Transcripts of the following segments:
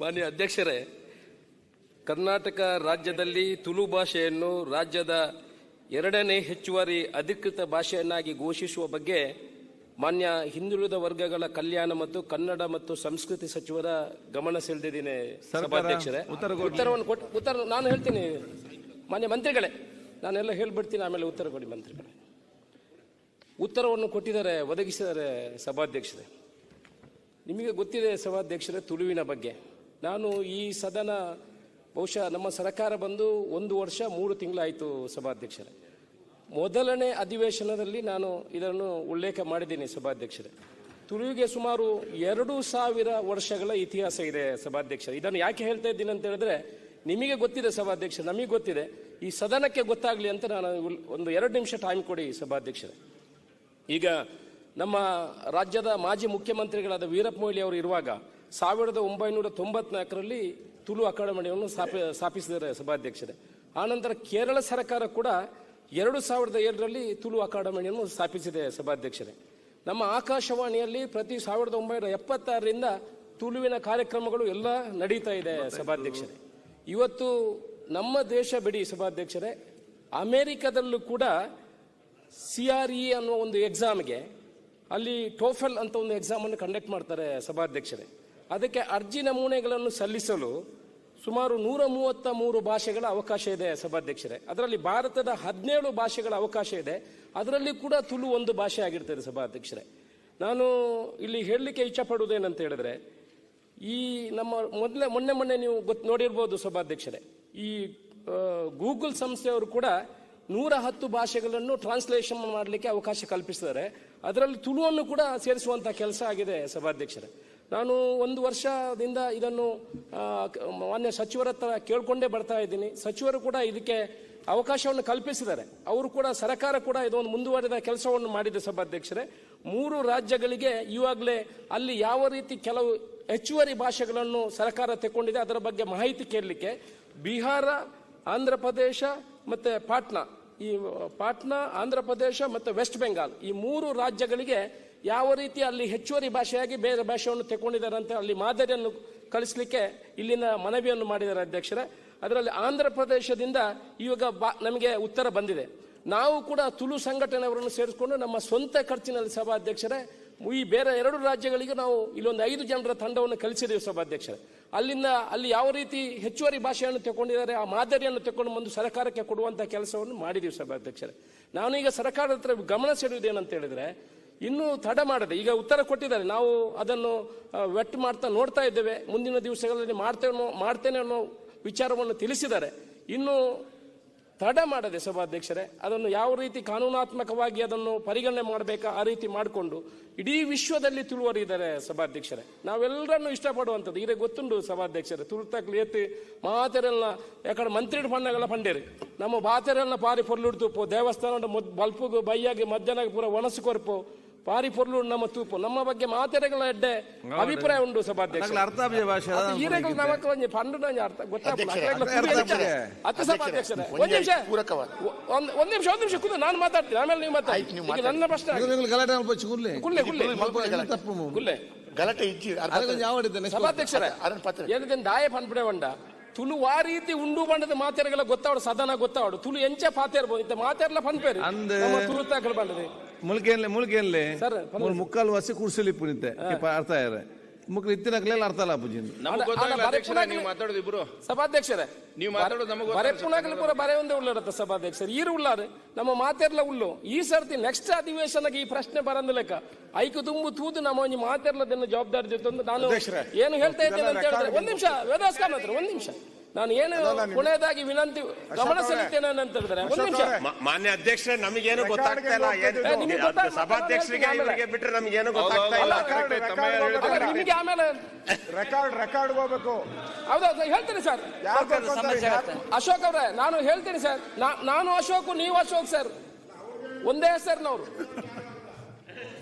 ಮಾನ್ಯ ಅಧ್ಯಕ್ಷರೇ ಕರ್ನಾಟಕ ರಾಜ್ಯದಲ್ಲಿ ತುಳು ಭಾಷೆಯನ್ನು ರಾಜ್ಯದ ಎರಡನೇ ಹೆಚ್ಚುವರಿ ಅಧಿಕೃತ ಭಾಷೆಯನ್ನಾಗಿ ಘೋಷಿಸುವ ಬಗ್ಗೆ ಮಾನ್ಯ ಹಿಂದುಳಿದ ವರ್ಗಗಳ ಕಲ್ಯಾಣ ಮತ್ತು ಕನ್ನಡ ಮತ್ತು ಸಂಸ್ಕೃತಿ ಸಚಿವರ ಗಮನ ಸೆಳೆದಿದ್ದೀನಿ ಸಭಾಧ್ಯಕ್ಷರೇ. ಉತ್ತರವನ್ನು ಕೊಟ್ಟು ಉತ್ತರ ನಾನು ಹೇಳ್ತೀನಿ. ಮಾನ್ಯ ಮಂತ್ರಿಗಳೇ ನಾನೆಲ್ಲ ಹೇಳ್ಬಿಡ್ತೀನಿ ಆಮೇಲೆ ಉತ್ತರ ಕೊಡಿ ಮಂತ್ರಿಗಳೇ. ಉತ್ತರವನ್ನು ಕೊಟ್ಟಿದ್ದಾರೆ ಒದಗಿಸಿದ್ದಾರೆ ಸಭಾಧ್ಯಕ್ಷರೇ. ನಿಮಗೆ ಗೊತ್ತಿದೆ ಸಭಾಧ್ಯಕ್ಷರೇ ತುಳುವಿನ ಬಗ್ಗೆ. ನಾನು ಈ ಸದನ ಬಹುಶಃ ನಮ್ಮ ಸರ್ಕಾರ ಬಂದು ಒಂದು ವರ್ಷ, ಮೂರು ತಿಂಗಳಾಯಿತು ಸಭಾಧ್ಯಕ್ಷರೇ. ಮೊದಲನೇ ಅಧಿವೇಶನದಲ್ಲಿ ನಾನು ಇದನ್ನು ಉಲ್ಲೇಖ ಮಾಡಿದ್ದೀನಿ ಸಭಾಧ್ಯಕ್ಷರೇ. ತುಳುವಿಗೆ ಸುಮಾರು ಎರಡು ಸಾವಿರ ವರ್ಷಗಳ ಇತಿಹಾಸ ಇದೆ ಸಭಾಧ್ಯಕ್ಷರೇ. ಇದನ್ನು ಯಾಕೆ ಹೇಳ್ತಾ ಇದ್ದೀನಿ ಅಂತ ಹೇಳಿದ್ರೆ, ನಿಮಗೆ ಗೊತ್ತಿದೆ ಸಭಾಧ್ಯಕ್ಷ ನಮಗೆ ಗೊತ್ತಿದೆ. ಈ ಸದನಕ್ಕೆ ಗೊತ್ತಾಗಲಿ ಅಂತ ನಾನು ಒಂದು ಎರಡು ನಿಮಿಷ ಟೈಮ್ ಕೊಡಿ ಸಭಾಧ್ಯಕ್ಷರೇ. ಈಗ ನಮ್ಮ ರಾಜ್ಯದ ಮಾಜಿ ಮುಖ್ಯಮಂತ್ರಿಗಳಾದ ವೀರಪ್ಪ ಮೊಯ್ಲಿ ಅವರು ಇರುವಾಗ ಸಾವಿರದ ಒಂಬೈನೂರ ತೊಂಬತ್ನಾಲ್ಕರಲ್ಲಿ ತುಳು ಅಕಾಡೆಮಿಯನ್ನು ಸ್ಥಾಪ, ಸ್ಥಾಪಿಸಿದ್ದಾರೆ ಸಭಾಧ್ಯಕ್ಷರೇ. ಆನಂತರ ಕೇರಳ ಸರ್ಕಾರ ಕೂಡ ಎರಡು ಸಾವಿರದ ಏಳರಲ್ಲಿ ತುಳು ಅಕಾಡೆಮಿಯನ್ನು ಸ್ಥಾಪಿಸಿದೆ ಸಭಾಧ್ಯಕ್ಷರೇ. ನಮ್ಮ ಆಕಾಶವಾಣಿಯಲ್ಲಿ ಪ್ರತಿ ಸಾವಿರದ ಒಂಬೈನೂರ ಎಪ್ಪತ್ತಾರರಿಂದ ತುಳುವಿನ ಕಾರ್ಯಕ್ರಮಗಳು ಎಲ್ಲ ನಡೀತಾ ಇದೆ ಸಭಾಧ್ಯಕ್ಷರೇ. ಇವತ್ತು ನಮ್ಮ ದೇಶ ಬಿಡಿ ಸಭಾಧ್ಯಕ್ಷರೇ. ಅಮೆರಿಕದಲ್ಲೂ ಕೂಡ ಸಿ ಆರ್ ಇ ಅನ್ನೋ ಒಂದು ಎಕ್ಸಾಮ್ಗೆ ಅಲ್ಲಿ ಟೋಫೆಲ್ ಅಂತ ಒಂದು ಎಕ್ಸಾಮನ್ನು ಕಂಡಕ್ಟ್ ಮಾಡ್ತಾರೆ ಸಭಾಧ್ಯಕ್ಷರೇ. ಅದಕ್ಕೆ ಅರ್ಜಿ ನಮೂನೆಗಳನ್ನು ಸಲ್ಲಿಸಲು ಸುಮಾರು ನೂರ ಮೂವತ್ತ ಮೂರು ಭಾಷೆಗಳ ಅವಕಾಶ ಇದೆ ಸಭಾಧ್ಯಕ್ಷರೇ. ಅದರಲ್ಲಿ ಭಾರತದ ಹದಿನೇಳು ಭಾಷೆಗಳ ಅವಕಾಶ ಇದೆ. ಅದರಲ್ಲಿ ಕೂಡ ತುಳು ಒಂದು ಭಾಷೆ ಆಗಿರ್ತದೆ ಸಭಾಧ್ಯಕ್ಷರೇ. ನಾನು ಇಲ್ಲಿ ಹೇಳಲಿಕ್ಕೆ ಇಚ್ಛಪಡುವುದೇನಂತ ಹೇಳಿದ್ರೆ, ಈ ನಮ್ಮ ಮೊದಲೇ, ಮೊನ್ನೆ ಮೊನ್ನೆ ನೀವು ಗೊತ್ತು ನೋಡಿರ್ಬೋದು ಸಭಾಧ್ಯಕ್ಷರೇ, ಈ ಗೂಗಲ್ ಸಂಸ್ಥೆಯವರು ಕೂಡ ನೂರ ಹತ್ತು ಭಾಷೆಗಳನ್ನು ಟ್ರಾನ್ಸ್ಲೇಷನ್ ಮಾಡಲಿಕ್ಕೆ ಅವಕಾಶ ಕಲ್ಪಿಸಿದ್ದಾರೆ. ಅದರಲ್ಲಿ ತುಳುವನ್ನು ಕೂಡ ಸೇರಿಸುವಂಥ ಕೆಲಸ ಆಗಿದೆ ಸಭಾಧ್ಯಕ್ಷರೇ. ನಾನು ಒಂದು ವರ್ಷದಿಂದ ಇದನ್ನು ಮಾನ್ಯ ಸಚಿವರ ಹತ್ರ ಕೇಳ್ಕೊಂಡೇ ಬರ್ತಾ ಇದ್ದೀನಿ. ಸಚಿವರು ಕೂಡ ಇದಕ್ಕೆ ಅವಕಾಶವನ್ನು ಕಲ್ಪಿಸಿದ್ದಾರೆ. ಅವರು ಕೂಡ, ಸರ್ಕಾರ ಕೂಡ ಇದೊಂದು ಮುಂದುವರೆದ ಕೆಲಸವನ್ನು ಮಾಡಿದೆ ಸಭಾಧ್ಯಕ್ಷರೇ. ಮೂರು ರಾಜ್ಯಗಳಿಗೆ ಈವಾಗಲೇ ಅಲ್ಲಿ ಯಾವ ರೀತಿ ಕೆಲವು ಹೆಚ್ಚುವರಿ ಭಾಷೆಗಳನ್ನು ಸರ್ಕಾರ ತೆಕ್ಕೊಂಡಿದೆ, ಅದರ ಬಗ್ಗೆ ಮಾಹಿತಿ ಕೇಳಲಿಕ್ಕೆ ಬಿಹಾರ, ಆಂಧ್ರ ಪ್ರದೇಶ ಮತ್ತು ಪಾಟ್ನಾ. ಈ, ಪಾಟ್ನಾ, ಆಂಧ್ರ ಪ್ರದೇಶ ಮತ್ತು ವೆಸ್ಟ್ ಬೆಂಗಾಲ್. ಈ ಮೂರು ರಾಜ್ಯಗಳಿಗೆ ಯಾವ ರೀತಿ ಅಲ್ಲಿ ಹೆಚ್ಚುವರಿ ಭಾಷೆಯಾಗಿ ಬೇರೆ ಭಾಷೆಯನ್ನು ತೆಕ್ಕೊಂಡಿದ್ದಾರೆ ಅಂತ ಅಲ್ಲಿ ಮಾದರಿಯನ್ನು ಕಳಿಸ್ಲಿಕ್ಕೆ ಇಲ್ಲಿನ ಮನವಿಯನ್ನು ಮಾಡಿದ್ದಾರೆ ಅಧ್ಯಕ್ಷರೇ. ಅದರಲ್ಲಿ ಆಂಧ್ರ ಪ್ರದೇಶದಿಂದ ಇವಾಗ ಬಾ, ನಮಗೆ ಉತ್ತರ ಬಂದಿದೆ. ನಾವು ಕೂಡ ತುಳು ಸಂಘಟನೆಯವರನ್ನು ಸೇರಿಸಿಕೊಂಡು ನಮ್ಮ ಸ್ವಂತ ಖರ್ಚಿನಲ್ಲಿ ಸಭಾಧ್ಯಕ್ಷರೇ, ಈ ಬೇರೆ ಎರಡು ರಾಜ್ಯಗಳಿಗೆ ನಾವು ಇಲ್ಲೊಂದು ಐದು ಜನರ ತಂಡವನ್ನು ಕಲಿಸಿದ್ದೇವೆ ಸಭಾಧ್ಯಕ್ಷರೇ. ಅಲ್ಲಿಂದ ಅಲ್ಲಿ ಯಾವ ರೀತಿ ಹೆಚ್ಚುವರಿ ಭಾಷೆಯನ್ನು ತಗೊಂಡಿದ್ದಾರೆ ಆ ಮಾದರಿಯನ್ನು ತಗೊಂಡು ಬಂದು ಸರ್ಕಾರಕ್ಕೆ ಕೊಡುವಂಥ ಕೆಲಸವನ್ನು ಮಾಡಿದ್ದೀವಿ ಸಭಾಧ್ಯಕ್ಷರೇ. ನಾನು ಈಗ ಸರ್ಕಾರದ ಹತ್ರ ಗಮನ ಸೆಳೆಯುವುದೇನಂತ ಹೇಳಿದ್ರೆ ಇನ್ನೂ ತಡ ಮಾಡದೆ, ಈಗ ಉತ್ತರ ಕೊಟ್ಟಿದ್ದಾರೆ. ನಾವು ಅದನ್ನು ವೆಟ್ ಮಾಡ್ತಾ ನೋಡ್ತಾ ಇದ್ದೇವೆ. ಮುಂದಿನ ದಿವಸಗಳಲ್ಲಿ ಮಾಡ್ತೇವೆ ಮಾಡ್ತೇನೆ ಅನ್ನೋ ವಿಚಾರವನ್ನು ತಿಳಿಸಿದ್ದಾರೆ. ಇನ್ನೂ ತಡ ಮಾಡದೆ ಸಭಾಧ್ಯಕ್ಷರೇ, ಅದನ್ನು ಯಾವ ರೀತಿ ಕಾನೂನಾತ್ಮಕವಾಗಿ ಅದನ್ನು ಪರಿಗಣನೆ ಮಾಡಬೇಕಾ ಆ ರೀತಿ ಮಾಡಿಕೊಂಡು ಇಡೀ ವಿಶ್ವದಲ್ಲಿ ತುಳುವರಿದ್ದಾರೆ ಸಭಾಧ್ಯಕ್ಷರೇ. ನಾವೆಲ್ಲರನ್ನು ಇಷ್ಟಪಡುವಂಥದ್ದು. ಈಗ ಗೊತ್ತುಂಟು ಸಭಾಧ್ಯಕ್ಷರೇ ತುರ್ತಕ್ಕೆ ಎತ್ತಿ ಮಾತೆರೆಲ್ಲ ಯಾಕಡೆ ಮಂತ್ರಿ ಪಂಡಗಳ ಪಂಡೇರಿ. ನಮ್ಮ ಬಾತೆರೆಲ್ಲ ಪಾರಿ ಪೊರ್ಲುಡ್ತು ದೇವಸ್ಥಾನ ದೇವಸ್ಥಾನದ ಬಲ್ಪು ಬಲ್ಪುಗು, ಬೈಯಾಗಿ ಮಧ್ಯಾಹ್ನ ಪೂರ ಒಣಸು ಕೊರ್ಪು. ಪಾರಿ ಪೊರ್ಲು ನಮ್ಮ ತೂಪು ನಮ್ಮ ಬಗ್ಗೆ ಮಾತೆರೆಗಳ ಎಡ್ಡೆ ಅಭಿಪ್ರಾಯ ಉಂಡು ಸಭಾಧ್ಯಕ್ಷ ಈರೆಗಳು ನಮಕ್ ಒಂಜಿ ಪಂಡು ನಂಜಿ ಅರ್ಥ. ಹೆಚ್ಚ. ಹತ್ತು ಸಭಾಧ್ಯಕ್ಷರೇ. ಒಂದೇ ಒಂದ್ ನಿಮಿಷ. ಒಂದ್ ಒಂದ್ ನಿಮಿಷ ಒಂದ್ ನಿಮಿಷ ಕೂತು ನಾನು ಮಾತಾಡ್ತೀನಿ ಆಮೇಲೆ ನೀವು ಮಾತಾಡಿ. ಈಗ. ನನ್ನ ಪ್ರಶ್ನೆ ಕುಲ್ಲೆ ಕುಲ್ಲೆ. ಕುಲ್ಲೆ ಗಲಾಟೆ ಇಜ್ಜಿ ಸಭಾಧ್ಯಕ್ಷರೇ ಏನಿದೆ ದಾಯ ಪನ್ಪಡೆ ಬಂಡ. ತುಳು ಆ ರೀತಿ ಉಂಡು ಬಂಡದ ಮಾತೆರೆಗಳ ಗೊತ್ತಾವಡು ಸದನ ಗೊತ್ತಾವಡು. ತುಳು ಎಂಚೆ ಪಾತೇರ್ಬೋದು ಇಂತ ಮಾತೆರ್ಲ ಪನ್ಪೇರಿ. ತುಳುತಾಕಲು ಬಂಡದೆ ಮುಲ್ಕೇನ್ಲೆ ಮುಳುಕೆಯಲ್ಲಿ ಸರ್, ಮೂರು ಮುಕ್ಕಾಲು ವರ್ಷ ಕುರ್ಸಲಿ ಪುನಿತೆ ಅರ್ಥ ಆಯ್ರೆ ಮುಕ್ಳು ಇತ್ತಿನಕ್ಲೆಲ್ಲ ಅರ್ಥ ಅಲ್ಲ ಅಪ್ಪುಜಿಂದು. ನಮಗ್ ಗೊತ್ತಾಗಲ್ಲ ಅಧ್ಯಕ್ಷರೇ ನೀವು ಮಾತಾಡೋದು ಇಬ್ರು. ಸಭಾಧ್ಯಕ್ಷರೇ ನೀವು ಮಾತಾಡೋದು ನಮಗೆ ಬರೆ. ಪುನಾಗಲು ಪೂರ ಬರೆ ಒಂದೇ ಉಳ್ಳಾರತ್ತ ಸಭಾಧ್ಯಕ್ಷರು. ಈರು ಉಳ್ಳಾರು ನಮ್ಮ ಮಾತೆರ್ಲ ಉಳ್ಳು. ಈ ಸರ್ತಿ ನೆಕ್ಸ್ಟ್ ಅಧಿವೇಶನಕ್ಕೆ ಈ ಪ್ರಶ್ನೆ ಬರಂದ ಲೆಕ್ಕ. ಐಕು ತುಂಬು ತೂದು ನಮ್ಮ ಒಂಜಿ ದಿನ ಜವಾಬ್ದಾರಿ ಜೊತೆ ನಾನು ಏನು ಹೇಳ್ತಾ ಇದ್ದೇನೆ ಅಂತ ಹೇಳಿದ್ರೆ ಒಂದ್ ನಿಮಿಷ ವೇದಾಸ್ಕಾರ್ ಹತ್ರ ಒಂದ್ ನಿಮಿಷ. ನಾನು ಏನು ಕೊನೆಯದಾಗಿ ವಿನಂತಿ ಗಮನ ಸಲ್ಲಿಸ್ತೇನೆ ಅಂತ ಹೇಳಿದ್ರೆ. ಒಂದು ನಿಮಿಷ. ಮಾನ್ಯ ಅಧ್ಯಕ್ಷರೇ ನಮಗೇನು ಗೊತ್ತಾಗ್ತಾ ಇಲ್ಲ. ಏನ್-. ಸಭಾಧ್ಯಕ್ಷರಿಗೆ. ಇವರಿಗೆ ಬಿಟ್ರೆ ನಮಗೇನು ಗೊತ್ತಾಗ್ತಾ ಇಲ್ಲ. ನಿಮಗೆ ಆಮೇಲೆ ರೆಕಾರ್ಡ್ ರೆಕಾರ್ಡ್ ಹೋಗ್ಬೇಕು. ಹೌದೌದು ಹೇಳ್ತೀನಿ ಸರ್. ಅಶೋಕ್ ಅವ್ರೆ ನಾನು ಹೇಳ್ತೀನಿ ಸರ್. ನಾ- ನಾನು ಅಶೋಕ್ ನೀವು ಅಶೋಕ್ ಸರ್. ಒಂದೇ ಸರ್ ನಾವು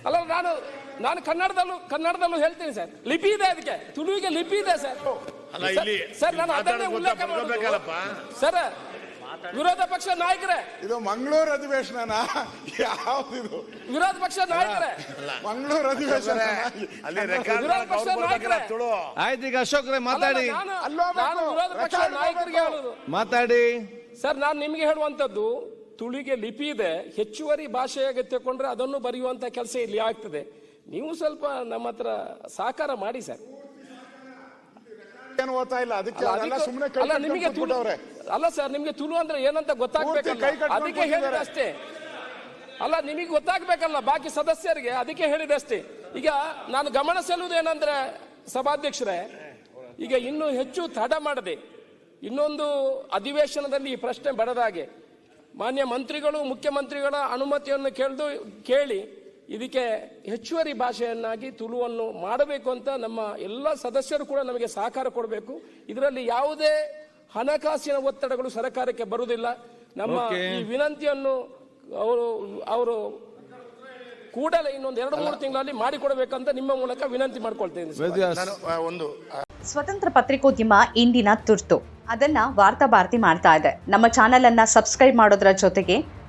ಅಲ್ಲ ನಾನು ನಾನು ಕನ್ನಡದಲ್ಲೂ ಕನ್ನಡದಲ್ಲೂ ಹೇಳ್ತೀನಿ ಸರ್. ಲಿಪಿ ಇದೆ ಅದಕ್ಕೆ. ತುಳುವಿಗೆ ಲಿಪಿ ಇದೆ ಸರ್. ಅಲ್ಲ, ಇಲ್ಲಿ ಸರ್ ನಾನು ಅದನ್ನೇ ಉಲ್ಲೇಖ ಮಾಡಬೇಕಲ್ಲಪ್ಪ ಸರ್ ವಿರೋಧ ಪಕ್ಷ ನಾಯಕರೇ. ಇದು ಮಂಗಳೂರು ಅಧಿವೇಶನ ಯಾವ್ದಿದು? ವಿರೋಧ ಪಕ್ಷ ನಾಯಕರೇ. ಮಂಗಳೂರು ಅಧಿವೇಶನ ಅಲ್ಲಿ ರೆಕಾರ್ಡ್ ವಿರೋಧ ಪಕ್ಷ ನಾಯಕರೇ. ತುಳು. ಆಯ್ತು ಈಗ ಅಶೋಕ್ರೆ ಮಾತಾಡಿ. ನಾನು- ಅಲ್ಲೋ ನಾನು ವಿರೋಧ ಪಕ್ಷ ನಾಯಕರಿಗೆ. ಹೇಳುದು ಮಾತಾಡಿ. ಸರ್ ನಾನು ನಿಮ್ಗೆ ಹೇಳುವಂತದ್ದು ತುಳಿಗೆ ಲಿಪಿ ಇದೆ ಹೆಚ್ಚುವರಿ ಭಾಷೆ ತಕೊಂಡ್ರೆ ಅದನ್ನು ಬರೆಯುವಂತ ಕೆಲಸ ಇಲ್ಲಿ ಆಗ್ತದೆ. ನೀವು ಸ್ವಲ್ಪ ನಮ್ಮ ಹತ್ರ ಸಹಕಾರ ಮಾಡಿ ಸರ್. ಏನು ಓದ್ತಾ ಇಲ್ಲ? ಅದಕ್ಕೆ ಅಲ್ಲ, ಸುಮ್ಮನೆ ಅಲ್ಲ ನಿಮಗೆ ತುಳು ಅಲ್ಲ ಸರ್ ನಿಮಗೆ ತುಳು ಅಂದ್ರೆ ಏನಂತ ಗೊತ್ತಾಗ್ಬೇಕಲ್ಲ. ಅದಕ್ಕೆ ಹೇಳಿದೆ ಅಷ್ಟೇ. ಅಲ್ಲ ನಿಮಗೆ ಗೊತ್ತಾಗ್ಬೇಕಲ್ಲ ಬಾಕಿ ಸದಸ್ಯರಿಗೆ ಅದಕ್ಕೆ ಹೇಳಿದೆ ಅಷ್ಟೇ. ಈಗ ನಾನು ಗಮನ ಸೆಲ್ಲುವುದು ಏನಂದ್ರೆ ಸಭಾಧ್ಯಕ್ಷರೇ ಈಗ ಇನ್ನು ಹೆಚ್ಚು ತಡ ಮಾಡದೆ ಇನ್ನೊಂದು ಅಧಿವೇಶನದಲ್ಲಿ ಈ ಪ್ರಶ್ನೆ ಬಡದಾಗೆ ಮಾನ್ಯ ಮಂತ್ರಿಗಳು ಮುಖ್ಯಮಂತ್ರಿಗಳ ಅನುಮತಿಯನ್ನು ಕೇಳ್ದು ಕೇಳಿ ಇದಕ್ಕೆ ಹೆಚ್ಚುವರಿ ಭಾಷೆಯನ್ನಾಗಿ ತುಳುವನ್ನು ಮಾಡಬೇಕು ಅಂತ ನಮ್ಮ ಎಲ್ಲ ಸದಸ್ಯರು ಕೂಡ ನಮಗೆ ಸಹಕಾರ ಕೊಡಬೇಕು. ಇದರಲ್ಲಿ ಯಾವುದೇ ಹಣಕಾಸಿನ ಒತ್ತಡಗಳು ಸರ್ಕಾರಕ್ಕೆ ಬರುವುದಿಲ್ಲ. ನಮ್ಮ ಈ ವಿನಂತಿಯನ್ನು ಅವರು ಅವರು ಕೂಡಲೇ ಇನ್ನೊಂದು ಎರಡು ಮೂರು ತಿಂಗಳಲ್ಲಿ ಮಾಡಿಕೊಡಬೇಕಂತ ನಿಮ್ಮ ಮೂಲಕ ವಿನಂತಿ ಮಾಡ್ಕೊಳ್ತೇನೆ ನಾನು ಒಂದು ಸ್ವತಂತ್ರ ಪತ್ರಿಕೋದ್ಯಮ ಇಂದಿನ ತುರ್ತು. ಅದನ್ನ ವಾರ್ತಾ ಭಾರತಿ ಮಾಡ್ತಾ ಇದೆ. ನಮ್ಮ ಚಾನೆಲ್ ಅನ್ನ ಸಬ್ಸ್ಕ್ರೈಬ್ ಮಾಡೋದ್ರ ಜೊತೆಗೆ